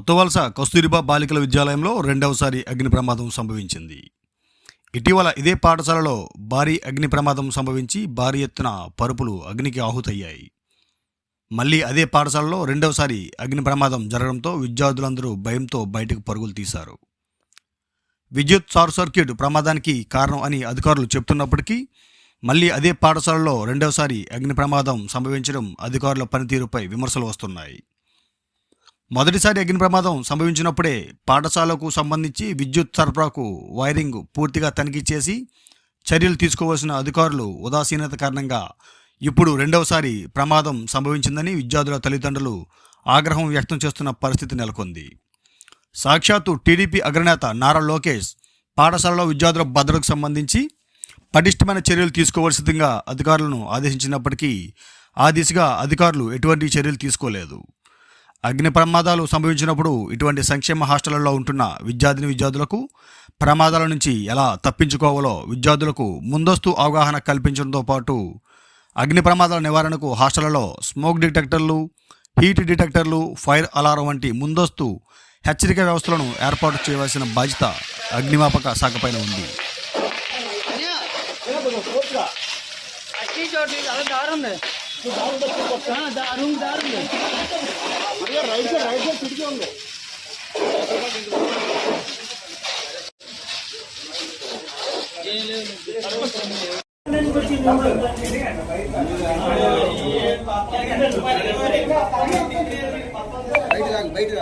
కొత్తవలస కస్తూరిబా బాలికల విద్యాలయంలో రెండవసారి అగ్ని ప్రమాదం సంభవించింది. ఇటీవల ఇదే పాఠశాలలో భారీ అగ్ని ప్రమాదం సంభవించి భారీ ఎత్తున పరుపులు అగ్నికి ఆహుతయ్యాయి. మళ్ళీ అదే పాఠశాలలో రెండవసారి అగ్ని ప్రమాదం జరగడంతో విద్యార్థులందరూ భయంతో బయటకు పరుగులు తీశారు. విద్యుత్ షార్ట్ సర్క్యూట్ ప్రమాదానికి కారణం అని అధికారులు చెబుతున్నప్పటికీ మళ్ళీ అదే పాఠశాలలో రెండవసారి అగ్ని ప్రమాదం సంభవించడం అధికారుల పనితీరుపై విమర్శలు వస్తున్నాయి. మొదటిసారి అగ్ని ప్రమాదం సంభవించినప్పుడే పాఠశాలకు సంబంధించి విద్యుత్ సరఫరాకు వైరింగ్ పూర్తిగా తనిఖీ చేసి చర్యలు తీసుకోవాల్సిన అధికారులు ఉదాసీనత కారణంగా ఇప్పుడు రెండవసారి ప్రమాదం సంభవించిందని విద్యార్థుల తల్లిదండ్రులు ఆగ్రహం వ్యక్తం చేస్తున్న పరిస్థితి నెలకొంది. సాక్షాత్తు టీడీపీ అగ్రనేత నారా లోకేష్ పాఠశాలలో విద్యార్థుల భద్రతకు సంబంధించి పటిష్టమైన చర్యలు తీసుకోవాల్సిందిగా అధికారులను ఆదేశించినప్పటికీ ఆ దిశగా అధికారులు ఎటువంటి చర్యలు తీసుకోలేదు. అగ్ని ప్రమాదాలు సంభవించినప్పుడు ఇటువంటి సంక్షేమ హాస్టళ్ళలో ఉంటున్న విద్యార్థిని విద్యార్థులకు ప్రమాదాల నుంచి ఎలా తప్పించుకోవాలో విద్యార్థులకు ముందస్తు అవగాహన కల్పించడంతో పాటు అగ్ని ప్రమాదాల నివారణకు హాస్టళ్ళలో స్మోక్ డిటెక్టర్లు హీట్ డిటెక్టర్లు ఫైర్ అలారం వంటి ముందస్తు హెచ్చరిక వ్యవస్థలను ఏర్పాటు చేయవలసిన బాధ్యత అగ్నిమాపక శాఖపైన ఉంది అట్టి చోటు అలా దారి ఉంది ఆ, దా- ఉంది. బయట బయట